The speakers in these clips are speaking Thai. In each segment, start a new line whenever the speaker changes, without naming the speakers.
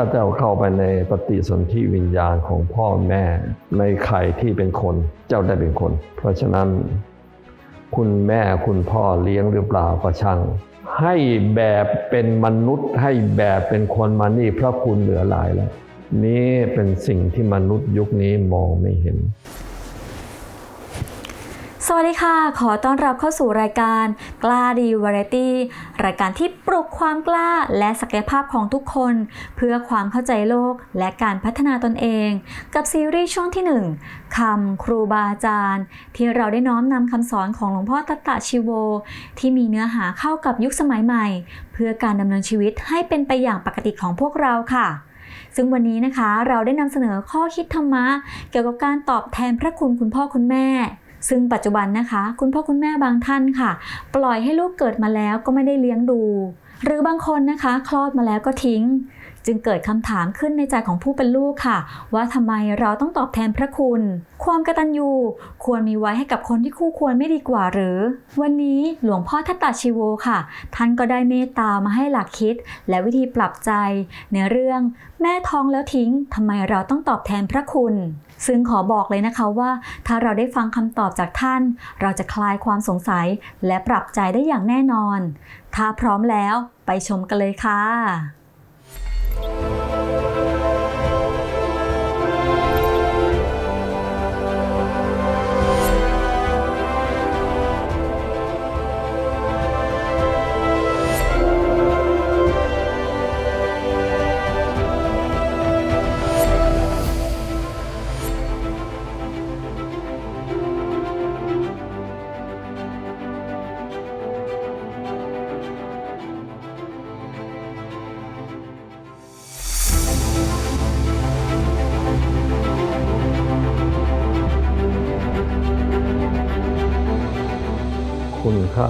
ถ้าเจ้าเข้าไปในปฏิสนธิวิญญาณของพ่อแม่ในไข่ที่เป็นคน เจ้าได้เป็นคน เพราะฉะนั้นคุณแม่คุณพ่อเลี้ยงหรือเปล่าก็ช่าง ให้แบบเป็นมนุษย์ ให้แบบเป็นคนมานี่พระคุณเหลือหลายแล้ว นี่เป็นสิ่งที่มนุษย์ยุคนี้มองไม่เห็น
สวัสดีค่ะ ขอต้อนรับเข้าสู่รายการกล้าดีวาไรตี้รายการที่ ปลุกความกล้าและศักยภาพของทุกคน เพื่อความเข้าใจโลกและการพัฒนาตนเอง กับซีรีส์ช่วงที่ 1คำครูบาอาจารย์ ที่เราได้น้อมนำคำสอนของหลวงพ่อตัตตะชิโว ที่มีเนื้อหาเข้ากับยุคสมัยใหม่ เพื่อการดำเนินชีวิตให้เป็นไปอย่างปกติของพวกเราค่ะซึ่งวันนี้นะคะเราได้นำเสนอข้อคิดธรรมะ เกี่ยวกับการตอบแทนพระคุณคุณพ่อคุณแม่ ซึ่งปัจจุบันนะคะ คุณพ่อคุณแม่บางท่านค่ะ ปล่อยให้ลูกเกิดมาแล้วก็ไม่ได้เลี้ยงดู หรือบางคนนะคะ คลอดมาแล้วก็ทิ้ง จึงเกิดคำถามขึ้นในใจของผู้เป็นลูกค่ะ ว่าทำไมเราต้องตอบแทนพระคุณ ความกตัญญูควรมีไว้ให้กับคนที่คู่ควรไม่ดีกว่าหรือ วันนี้หลวงพ่อทัตตาชิโวค่ะ ท่านก็ได้เมตตามาให้หลักคิด และวิธีปรับใจ ในเรื่องแม่ท้องแล้วทิ้งทำไมเราต้องตอบแทนพระคุณซึ่งขอบอกเลยนะคะว่า ถ้าเราได้ฟังคำตอบจากท่าน เราจะคลายความสงสัยและปรับใจได้อย่างแน่นอน ถ้าพร้อมแล้วไปชมกันเลยค่ะ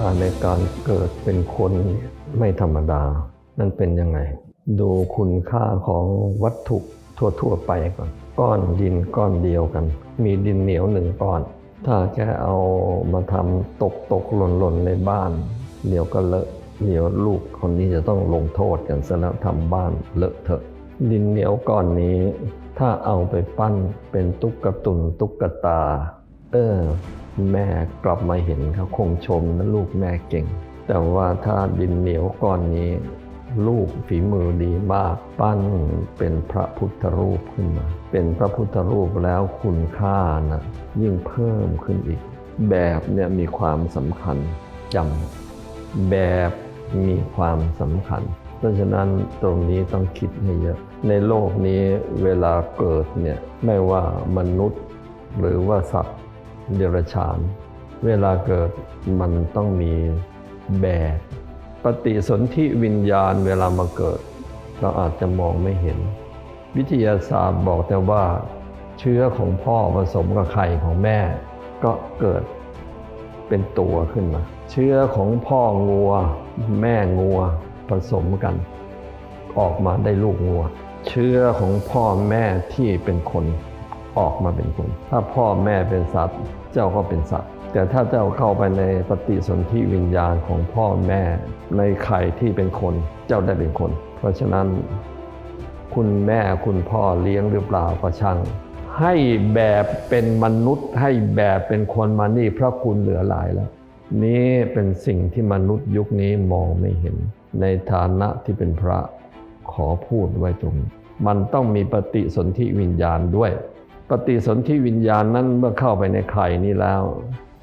า
ในการเกิดเป็นคนไม่ธรรมดา นั่นเป็นยังไง ดูคุณค่าของวัตถุทั่วๆไปก่อน ก้อนดินก้อนเดียวกัน มีดินเหนียวหนึ่งก้อน ถ้าแค่เอามาทำตกตกหล่นหล่นในบ้าน เดี๋ยวก็เลอะเดี๋ยวลูกคนนี้จะต้องลงโทษกันซะแล้วทำบ้านเลอะเถอะ ดินเหนียวก้อนนี้ ถ้าเอาไปปั้นเป็นตุ๊กตุนตุ๊กตา เออ แม่กลับมาเห็นเขาคงชมนะลูกแม่เก่ง แต่ว่าถ้าดินเหนียวก้อนนี้ ลูกฝีมือดีมากปั้นเป็นพระพุทธรูปขึ้นมา เป็นพระพุทธรูปแล้วคุณค่านะยิ่งเพิ่มขึ้นอีก แบบเนี่ยมีความสำคัญจำแบบมีความสำคัญ เพราะฉะนั้นตรงนี้ต้องคิดให้เยอะ ในโลกนี้เวลาเกิดเนี่ยไม่ว่ามนุษย์หรือว่าสัตว์ เดรัจฉาน เวลาเกิดมันต้องมีแบบ ปฏิสนธิวิญญาณเวลามาเกิด เราอาจจะมองไม่เห็น วิทยาศาสตร์บอกแต่ว่า เชื้อของพ่อผสมกับไข่ของแม่ ก็เกิดเป็นตัวขึ้นมา เชื้อของพ่องัว แม่งัวผสมกัน ออกมาได้ลูกงัว เชื้อของพ่อแม่ที่เป็นคน ออกมาเป็นคน ถ้าพ่อแม่เป็นสัตว์ เจ้าก็เป็นสัตว์ แต่ถ้าเจ้าเข้าไปในปฏิสนธิวิญญาณของพ่อแม่ในไข่ที่เป็นคน เจ้าได้เป็นคน เพราะฉะนั้น คุณแม่คุณพ่อเลี้ยงหรือเปล่าก็ช่าง ให้แบบเป็นมนุษย์ ให้แบบเป็นคนมานี่พระคุณเหลือหลายแล้ว นี่เป็นสิ่งที่มนุษย์ยุคนี้มองไม่เห็น ในฐานะที่เป็นพระขอพูดไว้ตรงนี้มันต้องมีปฏิสนธิวิญญาณด้วย ปฏิสนธิวิญญาณนั้นเมื่อเข้าไปในไข่นี้แล้ว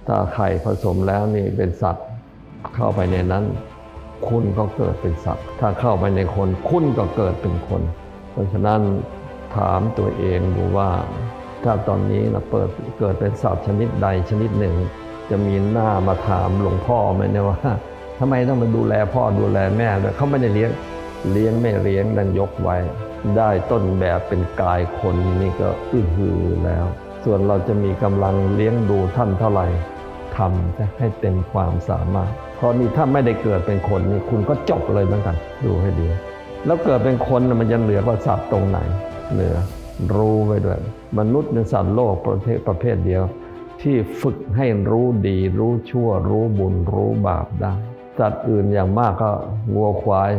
ถ้าไข่ผสมแล้วนี่เป็นสัตว์เข้าไปในนั้น คุณก็เกิดเป็นสัตว์ ถ้าเข้าไปในคน คุณก็เกิดเป็นคน เพราะฉะนั้นถามตัวเองดูว่า ถ้าตอนนี้นะเปิดเกิดเป็นสัตว์ชนิดใดชนิดหนึ่ง จะมีหน้ามาถามหลวงพ่อไหมเนี่ยว่าทำไมต้องมาดูแลพ่อดูแลแม่ด้วยเขาไม่ได้เลี้ยงเลี้ยงไม่เลี้ยงดันยกไว้ ได้ต้นแบบเป็นกายคนนี่ก็อื้อหือแล้ว ส่วนเราจะมีกำลังเลี้ยงดูท่านเท่าไหร่ทำจะให้เต็มความสามารถ เพราะนี่ถ้าไม่ได้เกิดเป็นคนนี่คุณก็จบเลยเหมือนกัน ดูให้ดี แล้วเกิดเป็นคนมันจะเหลือกว่าสัตว์ตรงไหน เหลือรู้ไว้ด้วย มนุษย์เป็นสัตว์โลกประเภทประเภทเดียว ที่ฝึกให้รู้ดี รู้ชั่ว รู้บุญ รู้บาปได้ สัตว์อื่นอย่างมากก็งัวควาย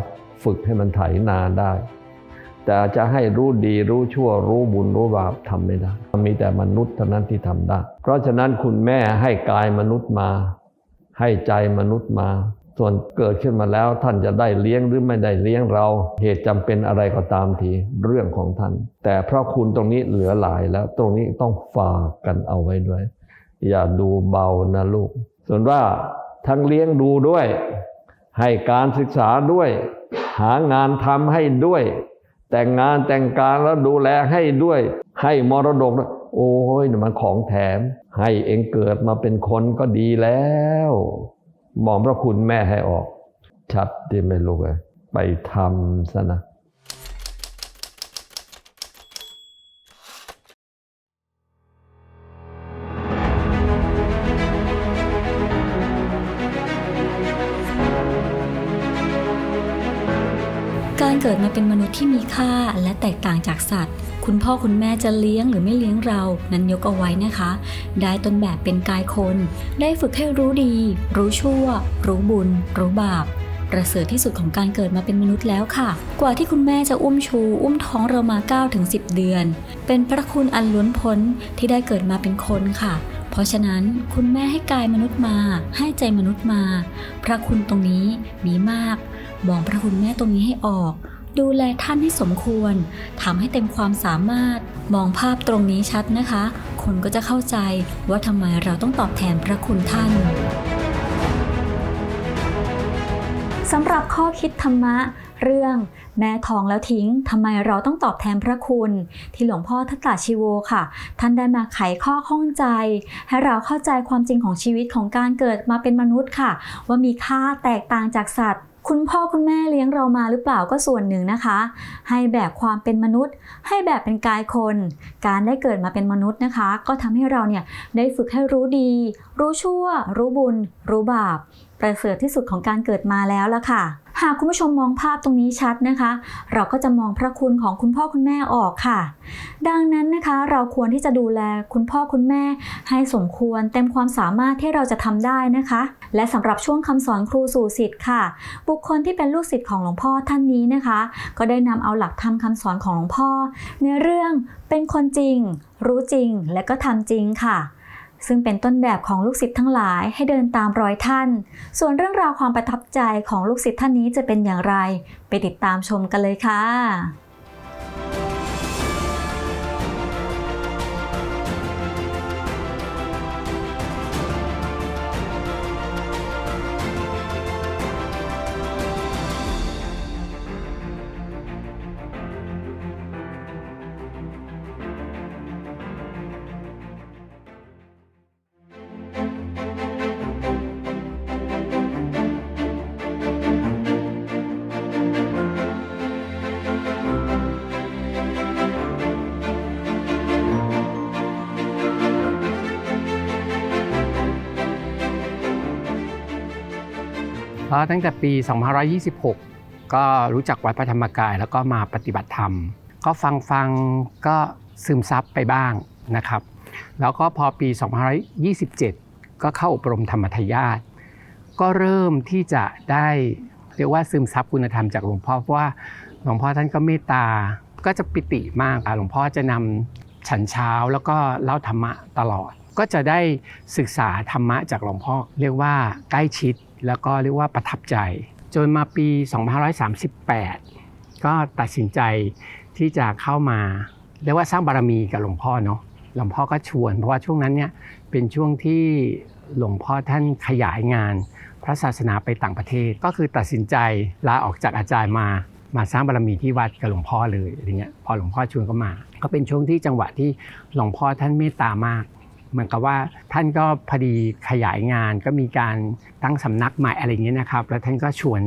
ฝึกให้มันไถนาได้ แต่จะให้รู้ดีรู้ชั่วรู้บุญรู้บาปทำไม่ได้ มีแต่มนุษย์เท่านั้นที่ทำได้ เพราะฉะนั้นคุณแม่ให้กายมนุษย์มา ให้ใจมนุษย์มา ส่วนเกิดขึ้นมาแล้วท่านจะได้เลี้ยงหรือไม่ได้เลี้ยงเรา เหตุจำเป็นอะไรก็ตามทีเรื่องของท่าน แต่เพราะคุณตรงนี้เหลือหลายแล้วตรงนี้ต้องฝากกันเอาไว้ด้วย อย่าดูเบานะลูก ส่วนว่าทั้งเลี้ยงดูด้วย ให้การศึกษาด้วย หางานทำให้ด้วย แต่งงานแต่งการแล้วดูแลให้ด้วย ให้มรดกด้วยโอ้ยมันของแถม ให้เองเกิดมาเป็นคนก็ดีแล้วมองพระคุณแม่ให้ออก ชัดดีไหมลูกเอ้ยไปทำซะนะ
การเกิดมาเป็นมนุษย์ที่มีค่าและแตกต่างจากสัตว์ คุณพ่อคุณแม่จะเลี้ยงหรือไม่เลี้ยงเรา นั้นยกเอาไว้นะคะ ได้ต้นแบบเป็นกายคน ได้ฝึกให้รู้ดี รู้ชั่ว รู้บุญ รู้บาปประเสริฐที่สุดของการเกิดมาเป็นมนุษย์แล้วค่ะ กว่าที่คุณแม่จะอุ้มชู อุ้มท้องเรามา9ถึง10 เดือน เป็นพระคุณอันล้นพ้นที่ได้เกิดมาเป็นคนค่ะ เพราะฉะนั้นคุณแม่ให้กายมนุษย์มา ให้ใจมนุษย์มา พระคุณตรงนี้มีมาก มองพระคุณแม่ตรงนี้ให้ออก ดูแลท่านให้สมควรทำให้เต็มความสามารถ มองภาพตรงนี้ชัดนะคะ คนก็จะเข้าใจว่าทำไมเราต้องตอบแทนพระคุณท่านสำหรับข้อคิดธรรมะ เรื่อง แม่ท้องแล้วทิ้งทำไมเราต้องตอบแทนพระคุณ ที่หลวงพ่อทัตตาชิโวค่ะ ท่านได้มาไขข้อข้องใจ ให้เราเข้าใจความจริงของชีวิตของการเกิดมาเป็นมนุษย์ค่ะ ว่ามีค่าแตกต่างจากสัตว์ คุณพ่อคุณแม่เลี้ยงเรามาหรือเปล่าก็ส่วนหนึ่งนะคะ ให้แบบความเป็นมนุษย์ ให้แบบเป็นกายคน การได้เกิดมาเป็นมนุษย์นะคะ ก็ทำให้เราเนี่ยได้ฝึกให้รู้ดี รู้ชั่ว รู้บุญ รู้บาป ประเสริฐที่สุดของการเกิดมาแล้วละค่ะ หากคุณผู้ชมมองภาพตรงนี้ชัดนะคะ เราก็จะมองพระคุณของคุณพ่อคุณแม่ออกค่ะ ดังนั้นนะคะเราควรที่จะดูแลคุณพ่อคุณแม่ ให้สมควรเต็มความสามารถที่เราจะทำได้นะคะ และสำหรับช่วงคำสอนครูสู่สิทธิ์ค่ะ บุคคลที่เป็นลูกศิษย์ของหลวงพ่อท่านนี้นะคะ ก็ได้นำเอาหลักธรรมคำสอนของหลวงพ่อ ในเรื่องเป็นคนจริง รู้จริงและก็ทำจริงค่ะ ซึ่งเป็นต้นแบบของลูกศิษย์ทั้งหลายให้เดินตามรอยท่าน ส่วนเรื่องราวความประทับใจของลูกศิษย์ท่านนี้จะเป็นอย่างไร ไปติดตามชมกันเลยค่ะ
พราะตั้งแต่ปี 2526 ก็รู้จักวัดพระธรรมกาย แล้วก็มาปฏิบัติธรรม ก็ฟังฟังก็ซึมซับไปบ้างนะครับ แล้วก็พอปี 2527 ก็เข้าอบรมธรรมทายาทก็เริ่มที่จะได้เรียกว่าซึมซับคุณธรรมจากหลวงพ่อเพราะว่าหลวงพ่อท่านก็เมตตาก็จะปิติมากหลวงพ่อจะนำฉันเช้าแล้วก็เล่าธรรมะตลอด ก็จะได้ศึกษาธรรมะจากหลวงพ่อเรียกว่าใกล้ชิด แล้วก็เรียกว่าประทับใจ จนมาปี 2538 ก็ตัดสินใจที่จะเข้ามาเรียกว่าสร้างบารมีกับหลวงพ่อเนาะหลวงพ่อก็ชวน เพราะว่าช่วงนั้นเนี่ยเป็นช่วงที่หลวงพ่อท่านขยายงาน พระศาสนาไปต่างประเทศ ก็คือตัดสินใจลาออกจากอาจารย์มามาสร้างบารมีที่วัดกับหลวงพ่อเลยอะไรเงี้ยพอหลวงพ่อชวนก็มา ก็เป็นช่วงที่จังหวะที่หลวงพ่อท่านเมตตามาก เหมือนกับว่าท่านก็พอดีขยายงานก็มีการตั้งสำนักใหม่อะไรอย่างเงี้ยนะครับ แล้วท่านก็ชวน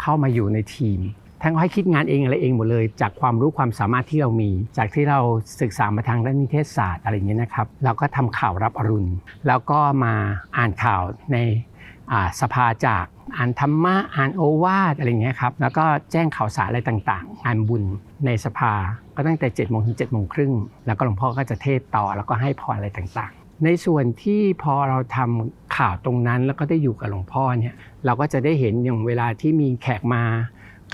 เข้ามาอยู่ในทีมท่านก็ให้คิดงานเองอะไรเองหมดเลย จากความรู้ความสามารถที่เรามี จากที่เราศึกษามาทางด้านนิเทศศาสตร์อะไรอย่างเงี้ยนะครับเราก็ทำข่าวรับอรุณ แล้วก็มาอ่านข่าวในสภาจากอ่านธรรมะอ่านโอวาทอะไรอย่างเงี้ยครับแล้วก็แจ้งข่าวสารอะไรต่างๆงานบุญในสภา ก็ตั้งแต่7จ็ดโมงถึง7จ็ดโมงครึ่งแล้วก็หลวงพ่อก็จะเทศต่อแล้วก็ให้พรอะไรต่างๆ ในส่วนที่พอเราทำข่าวตรงนั้น แล้วก็ได้อยู่กับหลวงพ่อเนี่ยเราก็จะได้เห็นอย่างเวลาที่มีแขกมา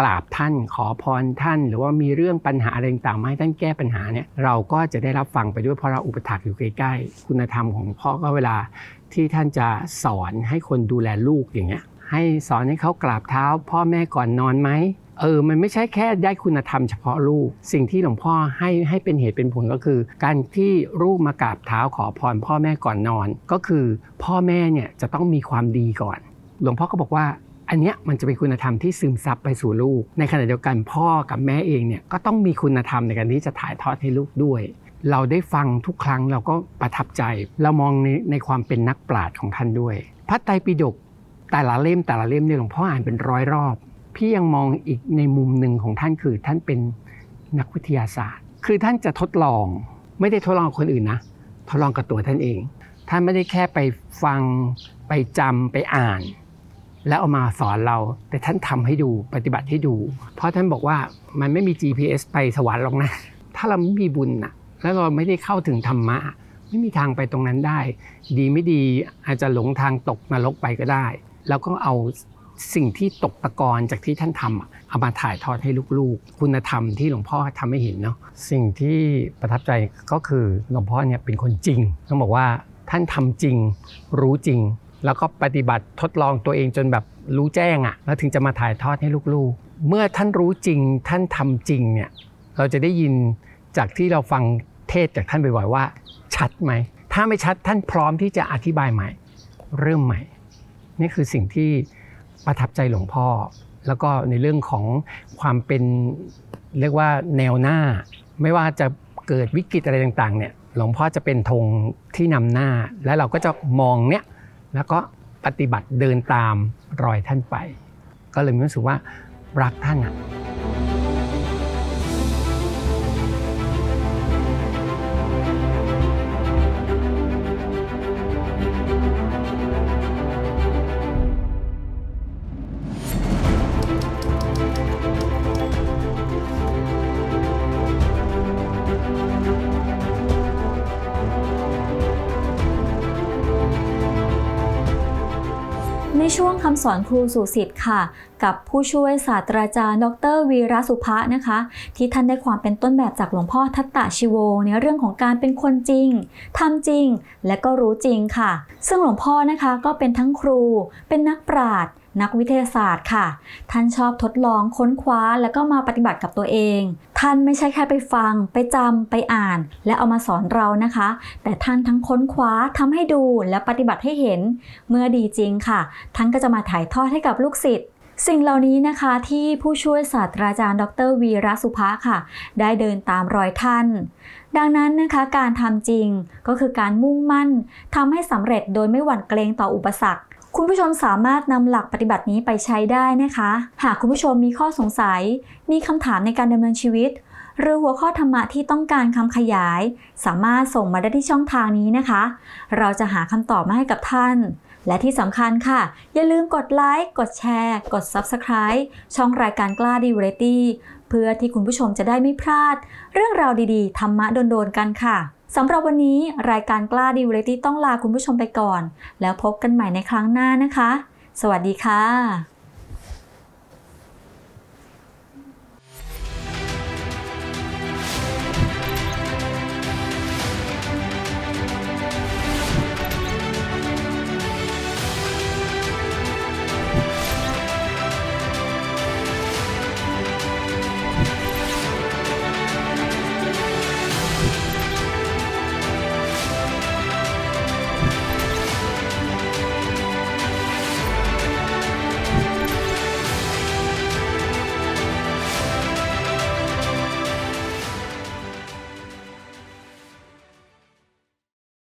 กราบท่านขอพรท่าน หรือว่ามีเรื่องปัญหาอะไรต่างๆให้ท่านแก้ปัญหาเนี่ยเราก็จะได้รับฟังไปด้วยเพราะเราอุปถัมภ์อยู่ใกล้ๆคุณธรรมของพ่อก็เวลาที่ท่านจะสอนให้คนดูแลลูกอย่างเงี้ยให้สอนให้เขากราบเท้า พ่อแม่ก่อนนอนไหม เออมันไม่ใช่แค่ได้คุณธรรมเฉพาะลูก สิ่งที่หลวงพ่อให้ให้เป็นเหตุเป็นผลก็คือ การที่ลูกมากราบเท้าขอพรพ่อแม่ก่อนนอน ก็คือพ่อแม่เนี่ยจะต้องมีความดีก่อน หลวงพ่อก็บอกว่าอันเนี้ยมันจะเป็นคุณธรรมที่ซึมซับไปสู่ลูก ในขณะเดียวกันพ่อกับแม่เองเนี่ยก็ต้องมีคุณธรรมในการที่จะถ่ายทอดให้ลูกด้วย เราได้ฟังทุกครั้งเราก็ประทับใจ เรามองในในความเป็นนักปราชญ์ของท่านด้วย พระไตรปิฎกแต่ละเล่มแต่ละเล่มเนี่ยหลวงพ่ออ่านเป็นร้อยรอบ พี่ยังมองอีกในมุมหนึ่งของท่านคือท่านเป็นนักวิทยาศาสตร์ คือท่านจะทดลอง ไม่ได้ทดลองคนอื่นนะทดลองกับตัวท่านเอง ท่านไม่ได้แค่ไปฟังไปจำไปอ่าน แล้วเอามาสอนเรา แต่ท่านทำให้ดูปฏิบัติให้ดู เพราะท่านบอกว่ามันไม่มี GPS ไปสวรรค์หรอกนะถ้าเราไม่มีบุญนะแล้วเราไม่ได้เข้าถึงธรรมะ ไม่มีทางไปตรงนั้นได้ ดีไม่ดีอาจจะหลงทางตกนรกไปก็ได้ แล้วก็เอา สิ่งที่ตกตะกอนจากที่ท่านทำเอามาถ่ายทอดให้ลูกๆ คุณธรรมที่หลวงพ่อทำให้เห็นเนาะสิ่งที่ประทับใจก็คือหลวงพ่อเนี่ยเป็นคนจริงต้องบอกว่าท่านทำจริง รู้จริง แล้วก็ปฏิบัติทดลองตัวเองจนแบบรู้แจ้งอะ่ะแล้วถึงจะมาถ่ายทอดให้ลูกๆ เมื่อท่านรู้จริงท่านทำจริงเนี่ยเราจะได้ยินจากที่เราฟังเทศจากท่านบ่อยๆว่า ชัดไหมถ้าไม่ชัดท่านพร้อมที่จะอธิบายใหม่ เริ่มใหม่ นี่คือสิ่งที่ ประทับใจหลวงพ่อ แล้วก็ในเรื่องของความเป็นเรียกว่าแนวหน้า ไม่ว่าจะเกิดวิกฤตอะไรต่างๆเนี่ยหลวงพ่อจะเป็นธงที่นำหน้า และเราก็จะมองเนี่ยแล้วก็ปฏิบัติเดินตามรอยท่านไป ก็เลยรู้สึกว่ารักท่านอะำ
สอนครูสู่สิทธิ์ค่ะ กับผู้ช่วยศาสตราจารย์ ดรวีระสุภะนะคะ ที่ท่านได้ความเป็นต้นแบบจากหลวงพ่อทัตตะชิโวในเรื่องของการเป็นคนจริงทำจริง และก็รู้จริงค่ะ ซึ่งหลวงพ่อนะคะก็เป็นทั้งครู เป็นนักปราชญ์ นักวิทยาศาสตร์ค่ะ ท่านชอบทดลองค้นคว้าแล้วก็มาปฏิบัติกับตัวเอง ท่านไม่ใช่แค่ไปฟัง ไปจำไปอ่าน และเอามาสอนเรานะคะ แต่ท่านทั้งค้นคว้าทำให้ดูและปฏิบัติให้เห็น เมื่อดีจริงค่ะ ท่านก็จะมาถ่ายทอดให้กับลูกศิษย์สิ่งเหล่านี้นะคะที่ผู้ช่วยศาสตราจารย์ ดรวีรสุภะค่ะ ได้เดินตามรอยท่าน ดังนั้นนะคะการทำจริงก็คือการมุ่งมั่นทำให้สำเร็จโดยไม่หวั่นเกรงต่ออุปสรรค คุณผู้ชมสามารถนำหลักปฏิบัตินี้ไปใช้ได้นะคะ หากคุณผู้ชมมีข้อสงสัย มีคำถามในการดำเนินชีวิต หรือหัวข้อธรรมะที่ต้องการคำขยาย สามารถส่งมาได้ที่ช่องทางนี้นะคะ เราจะหาคำตอบมาให้กับท่าน และที่สำคัญค่ะ อย่าลืมกดไลค์ กดแชร์ กด Subscribe ช่องรายการกล้าดีเวรตี้ เพื่อที่คุณผู้ชมจะได้ไม่พลาด เรื่องราวดีๆ ธรรมะโดนๆกันค่ะ สำหรับวันนี้รายการกล้าดีเวรตี้ต้องลาคุณผู้ชมไปก่อน แล้วพบกันใหม่ในครั้งหน้านะคะ สวัสดีค่ะ